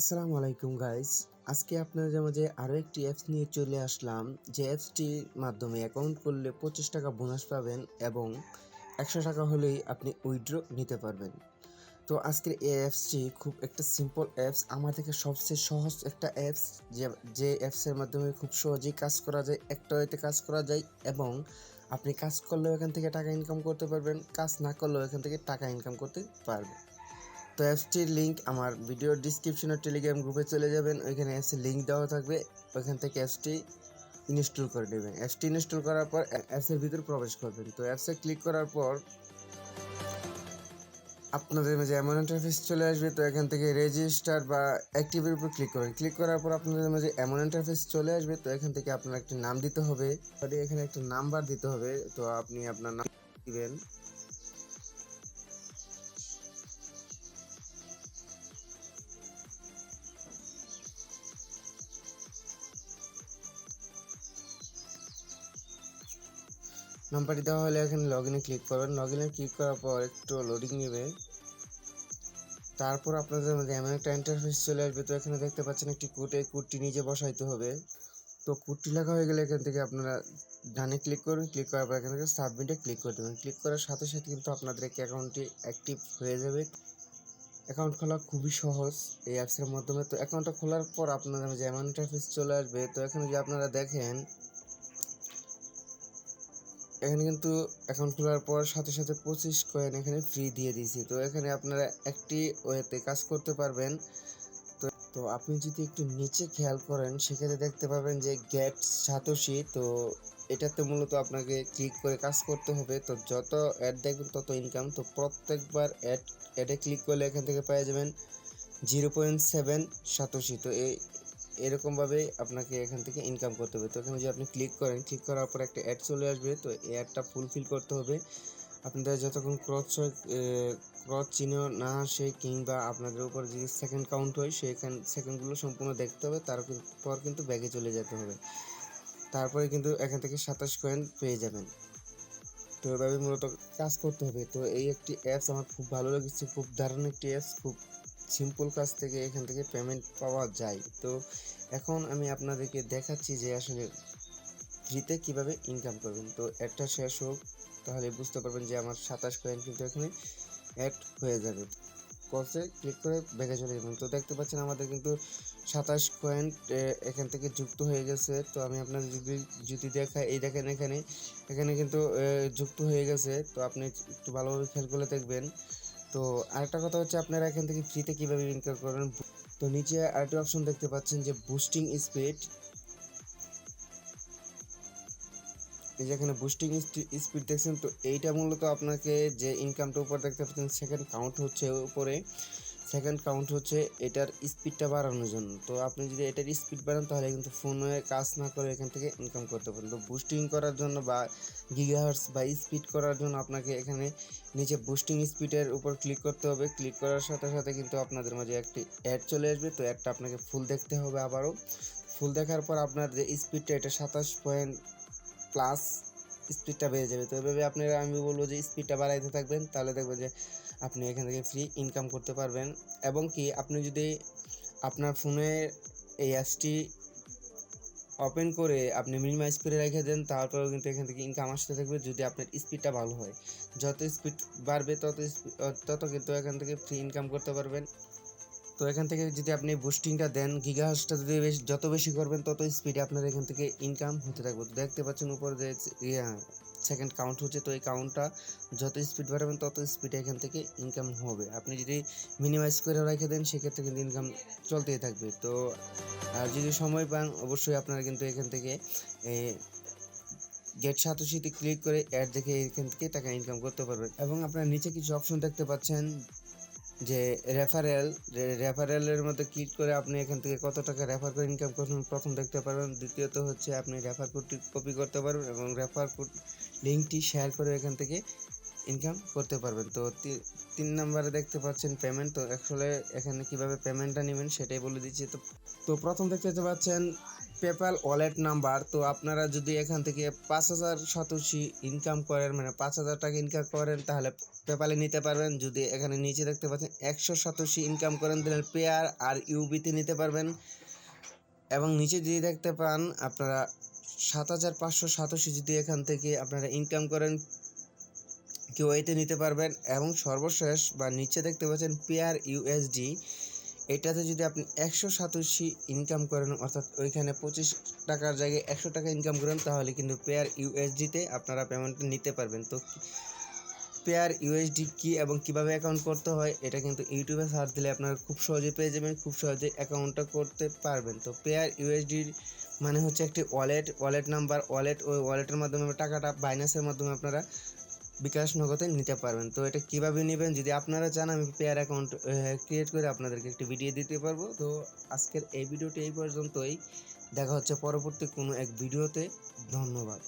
আসসালামু আলাইকুম গাইস আজকে আপনাদের মাঝে আরও একটি অ্যাপস নিয়ে চলে আসলাম, যে অ্যাপসটির মাধ্যমে অ্যাকাউন্ট করলে পঁচিশ টাকা বোনাস পাবেন এবং একশো টাকা হলেই আপনি উইথড্র নিতে পারবেন। তো আজকের এই অ্যাপসটি খুব একটা সিম্পল অ্যাপস আমার থেকে সবচেয়ে সহজ একটা অ্যাপস যে যে অ্যাপসের মাধ্যমে খুব সহজেই কাজ করা যায়, একটা ওয়েতে কাজ করা যায় এবং আপনি কাজ করলেও এখান থেকে টাকা ইনকাম করতে পারবেন, কাজ না করলেও এখান থেকে টাকা ইনকাম করতে পারবেন। তো অ্যাপসটির লিঙ্ক আমার ভিডিওর ডিসক্রিপশনে টেলিগ্রাম গ্রুপে চলে যাবেন। ওইখানে অ্যাপসের লিঙ্ক দেওয়া থাকবে। ওইখান থেকে অ্যাপসটি ইনস্টল করে নেবেন। অ্যাপসটি ইনস্টল করার পর অ্যাপসের ভিতর প্রবেশ করবেন। তো অ্যাপসে ক্লিক করার পর আপনাদের মাঝে এমন ইন্টারফেস চলে আসবে। তো এখান থেকে রেজিস্টার বা অ্যাক্টিভের উপর ক্লিক করবেন। ক্লিক করার পর আপনাদের মাঝে এমন ইন্টারফেস চলে আসবে। তো এখান থেকে আপনার একটি নাম দিতে হবে। এখানে একটা নাম্বার দিতে হবে। তো আপনি আপনার নাম দিবেন। নাম্বারটি দেওয়া হলে এখানে লগ ইনে ক্লিক করবেন। লগ ইনে ক্লিক করার পর একটু লোডিং নেবে। তারপর আপনাদের মধ্যে এমন একটা ইন্টারফেস চলে আসবে। তো এখানে দেখতে পাচ্ছেন একটি কোড এই কোডটি নিজে বসাইতে হবে। তো কোডটি লেখা হয়ে গেলে এখান থেকে আপনারা ডানে ক্লিক করবেন। ক্লিক করার পর এখান থেকে সাবমিটে ক্লিক করে দেবেন। ক্লিক করার সাথে সাথে কিন্তু আপনাদের একটি অ্যাকাউন্টটি অ্যাক্টিভ হয়ে যাবে। অ্যাকাউন্ট খোলা খুবই সহজ এই অ্যাপসের মাধ্যমে। তো অ্যাকাউন্টটা খোলার পর আপনাদের যে এমন ইন্টারফেস চলে আসবে। তো এখানে যদি আপনারা দেখেন এখানে কিন্তু অ্যাকাউন্ট খোলার পর সাথে সাথে পঁচিশ কয়েন এখানে ফ্রি দিয়ে দিয়েছি। তো এখানে আপনারা একটি ওয়েতে কাজ করতে পারবেন। তো তো আপনি যদি একটু নিচে খেয়াল করেন, সেক্ষেত্রে দেখতে পাবেন যে গেট সাতোশি। তো এটাতে মূলত আপনাকে ক্লিক করে কাজ করতে হবে। তো যত অ্যাড দেখবেন, তত ইনকাম তো প্রত্যেকবার অ্যাড অ্যাডে ক্লিক করলে এখান থেকে পেয়ে যাবেন জিরো পয়েন্ট সেভেন সাতোশি। তো এই এরকমভাবে আপনাকে এখান থেকে ইনকাম করতে হবে। তো এখানে যদি আপনি ক্লিক করেন ক্লিক করার পর একটা অ্যাড চলে আসবে। তো এই অ্যাডটা ফুলফিল করতে হবে। আপনাদের যতক্ষণ ক্রস ক্রস চিহ্ন না আসে কিংবা আপনাদের উপর যদি সেকেন্ড কাউন্ট হয়, সেখান সেকেন্ডগুলো সম্পূর্ণ দেখতে হবে। তারপর কিন্তু ব্যাগে চলে যেতে হবে। তারপরে কিন্তু এখান থেকে সাতাশ কয়েন পেয়ে যাবেন। তো এভাবে মূলত কাজ করতে হবে। তো এই একটি অ্যাপস আমার খুব ভালো লেগেছে। খুব দারুণ একটি অ্যাপস খুব সিম্পল কাজ থেকে এখান থেকে পেমেন্ট পাওয়া যায়। তো এখন আমি আপনাদেরকে দেখাচ্ছি যে আসলে ফ্রিতে কীভাবে ইনকাম করবেন। তো একটা শেষ হোক, তাহলে বুঝতে পারবেন যে আমার সাতাশ কয়েন কিন্তু এখানে অ্যাড হয়ে যাবে। কসে ক্লিক করে ব্যাগে চলে যাবেন। তো দেখতে পাচ্ছেন আমাদের কিন্তু সাতাশ কয়েন এখান থেকে যুক্ত হয়ে গেছে। তো আমি আপনাদের যদি যদি দেখাই, এই দেখেন এখানে এখানে কিন্তু যুক্ত হয়ে গেছে। তো আপনি একটু ভালোভাবে খেয়াল করে দেখবেন। তো আরেকটা কথা হচ্ছে আপনারা এখান থেকে ফ্রিতে কীভাবে ইনকাম করেন? তো নিচে আরেকটি অপশন দেখতে পাচ্ছেন যে বুস্টিং স্পিড এই যে এখানে বুস্টিং স্পিড দেখছেন, তো এইটা মূলত আপনাকে যে ইনকামটা উপর দেখতে পাচ্ছেন সেকেন্ড কাউন্ট হচ্ছে উপরে। সেকেন্ড কাউন্ট হচ্ছে এটার স্পিডটা বাড়ানোর জন্য। তো আপনি যদি এটার স্পিড বাড়ান, তাহলে কিন্তু ফোনে কাজ না করে এখান থেকে ইনকাম করতে পারেন তো বুস্টিং করার জন্য বা গিগাহার্স বা স্পিড করার জন্য আপনাকে এখানে নিচে বুস্টিং স্পিডের উপর ক্লিক করতে হবে। ক্লিক করার সাথে সাথে কিন্তু আপনাদের মাঝে একটি অ্যাড চলে আসবে। তো অ্যাডটা আপনাকে ফুল দেখতে হবে আবারও। ফুল দেখার পর আপনার যে স্পিডটা এটা সাতাশ পয়েন্ট প্লাস স্পিডটা বেড়ে যাবে। তো এভাবে আপনারা আমি বলব যে স্পিডটা বাড়াইতে থাকবেন, তাহলে দেখবেন যে আপনি এখান থেকে ফ্রি ইনকাম করতে পারবেন। এবং কি, আপনি যদি আপনার ফোনে এই অ্যাপসটি ওপেন করে আপনি মিনিমাইজ করে রেখে দেন, তারপরেও কিন্তু এখান থেকে ইনকাম আসতে থাকবে যদি আপনার স্পিডটা ভালো হয়। যত স্পিড বাড়বে, তত তত কিন্তু এখান থেকে ফ্রি ইনকাম করতে পারবেন। তো এখান থেকে যদি আপনি বুস্টিংটা দেন গিগাহার্সটা যদি বেশি, যত বেশি করবেন, তত স্পিডে আপনার এখান থেকে ইনকাম হতে থাকবে। তো দেখতে পাচ্ছেন উপরে যে সেকেন্ড কাউন্ট হচ্ছে, তো এই কাউন্টটা যত স্পিড বাড়াবেন, তত স্পিডে এখান থেকে ইনকাম হবে। আপনি যদি মিনিমাইজ করে রেখে দেন, সেক্ষেত্রে কিন্তু ইনকাম চলতেই থাকবে। তো, আর যদি সময় পান, অবশ্যই আপনারা কিন্তু এখান থেকে গেট সাতোশিতে ক্লিক করে অ্যাড দেখে এখান থেকে টাকা ইনকাম করতে পারবেন। এবং আপনার নিচে কিছু অপশন দেখতে পাচ্ছেন যে রেফারেল রেফারেলের মধ্যে ক্লিক করে আপনি এখান থেকে কত টাকা রেফার করে ইনকাম করছেন প্রথম দেখতে পারবেন। দ্বিতীয়ত হচ্ছে আপনি রেফার কোডটি কপি করতে পারবেন এবং রেফার কোড লিঙ্কটি শেয়ার করে এখান থেকে ইনকাম করতে পারবেন। তো তিন নম্বরে দেখতে পাচ্ছেন পেমেন্ট তো আসলে এখানে কীভাবে পেমেন্টটা নেবেন সেটাই বলে দিচ্ছি। তো তো প্রথম দেখতে পাচ্ছেন পেপ্যাল ওয়ালেট নাম্বার তো আপনারা যদি এখান থেকে পাঁচ হাজার সাতোশি ইনকাম করেন মানে পাঁচ হাজার টাকা ইনকাম করেন, তাহলে পেপ্যালে নিতে পারবেন। যদি এখানে নিচে দেখতে পাচ্ছেন একশো সাতোশি ইনকাম করেন, তাহলে পেয়ার আর ইউবিতে নিতে পারবেন। এবং নিচে যদি দেখতে পান, আপনারা সাত হাজার পাঁচশো সাতাশি যদি এখান থেকে আপনারা ইনকাম করেন কেউ এতে নিতে পারবেন এবং সর্বশেষ বা নিচে দেখতে পাচ্ছেন পেয়ার ইউএসডি। এটাতে যদি আপনি একশো সাতাশি ইনকাম করেন, অর্থাৎ ওইখানে পঁচিশ টাকার জায়গায় একশো টাকা ইনকাম করেন, তাহলে কিন্তু পেয়ার ইউএসডিতে আপনারা পেমেন্টটা নিতে পারবেন। তো পেয়ার ইউএসডি কী এবং কীভাবে অ্যাকাউন্ট করতে হয়, এটা কিন্তু ইউটিউবে সার্চ দিলে আপনারা খুব সহজে পেয়ে যাবেন, খুব সহজে অ্যাকাউন্টটা করতে পারবেন। তো পেয়ার ইউএসডির মানে হচ্ছে একটি ওয়ালেট ওয়ালেট নাম্বার ওয়ালেট ওই ওয়ালেটের মাধ্যমে টাকাটা বাইন্যান্সের মাধ্যমে আপনারা বিকাশ নগদে নিতে পারবেন। তো এটা কীভাবে নেবেন যদি আপনারা চান, আমি পেয়ার অ্যাকাউন্ট ক্রিয়েট করে আপনাদেরকে একটি ভিডিও দিতে পারব। তো আজকের এই ভিডিওটি এই পর্যন্তই। দেখা হচ্ছে পরবর্তী কোনো এক ভিডিওতে ধন্যবাদ।